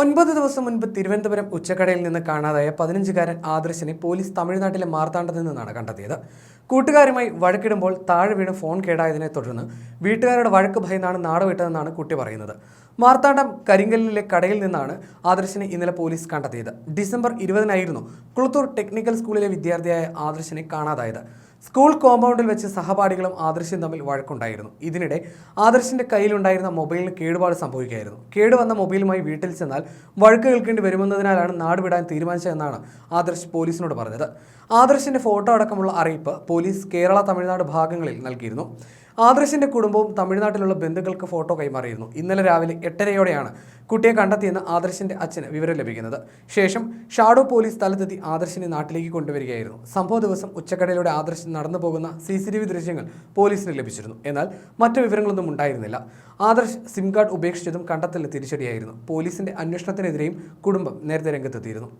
ഒൻപത് ദിവസം മുൻപ് തിരുവനന്തപുരം ഉച്ചക്കടയിൽ നിന്ന് കാണാതായ പതിനഞ്ചുകാരൻ ആദർശിനെ പോലീസ് തമിഴ്നാട്ടിലെ മാർത്താണ്ഡത്തിൽ നിന്നാണ് കണ്ടെത്തിയത്. കൂട്ടുകാരുമായി വഴക്കിടുമ്പോൾ താഴെ വീണ് ഫോൺ കേടായതിനെ തുടർന്ന് വീട്ടുകാരുടെ വഴക്ക് ഭയന്നാണ് നാട് വിട്ടതെന്നാണ് കുട്ടി പറയുന്നത്. മാർത്താണ്ഡം കരിങ്കല്ലിലെ കടയിൽ നിന്നാണ് ആദർശിനെ ഇന്നലെ പോലീസ് കണ്ടെത്തിയത്. ഡിസംബർ ഇരുപതിനായിരുന്നു കുളത്തൂർ ടെക്നിക്കൽ സ്കൂളിലെ വിദ്യാർത്ഥിയായ ആദർശിനെ കാണാതായത്. സ്കൂൾ കോമ്പൗണ്ടിൽ വെച്ച് സഹപാഠികളും ആദർശും തമ്മിൽ വഴക്കുണ്ടായിരുന്നു. ഇതിനിടെ ആദർശിന്റെ കയ്യിലുണ്ടായിരുന്ന മൊബൈലിന് കേടുപാട് സംഭവിക്കുകയായിരുന്നു. കേടുവന്ന മൊബൈലുമായി വീട്ടിൽ ചെന്നാൽ വഴക്ക് കേൾക്കേണ്ടി വരുമെന്നതിനാലാണ് നാട് വിടാൻ തീരുമാനിച്ചതെന്നാണ് ആദർശ് പോലീസിനോട് പറഞ്ഞത്. ആദർശിന്റെ ഫോട്ടോ അടക്കമുള്ള അറിയിപ്പ് പോലീസ് കേരള തമിഴ്നാട് ഭാഗങ്ങളിൽ നൽകിയിരുന്നു. ആദർശിന്റെ കുടുംബവും തമിഴ്നാട്ടിലുള്ള ബന്ധുക്കൾക്ക് ഫോട്ടോ കൈമാറിയിരുന്നു. ഇന്നലെ രാവിലെ എട്ടരയോടെയാണ് കുട്ടിയെ കണ്ടെത്തിയെന്ന് ആദർശിന്റെ അച്ഛന് വിവരം ലഭിക്കുന്നത്. ശേഷം ഷാഡോ പോലീസ് സ്ഥലത്തെത്തി ആദർശിനെ നാട്ടിലേക്ക് കൊണ്ടുവരികയായിരുന്നു. സംഭവ ദിവസം ഉച്ചക്കടയിലൂടെ ആദർശൻ നടന്നു പോകുന്ന സി സി ടി വി ദൃശ്യങ്ങൾ പോലീസിന് ലഭിച്ചിരുന്നു. എന്നാൽ മറ്റു വിവരങ്ങളൊന്നും ഉണ്ടായിരുന്നില്ല. ആദർശ് സിം കാർഡ് ഉപേക്ഷിച്ചതും കണ്ടെത്തലിന് തിരിച്ചടിയായിരുന്നു. പോലീസിന്റെ അന്വേഷണത്തിനെതിരെയും കുടുംബം നേരത്തെ രംഗത്തെത്തിയിരുന്നു.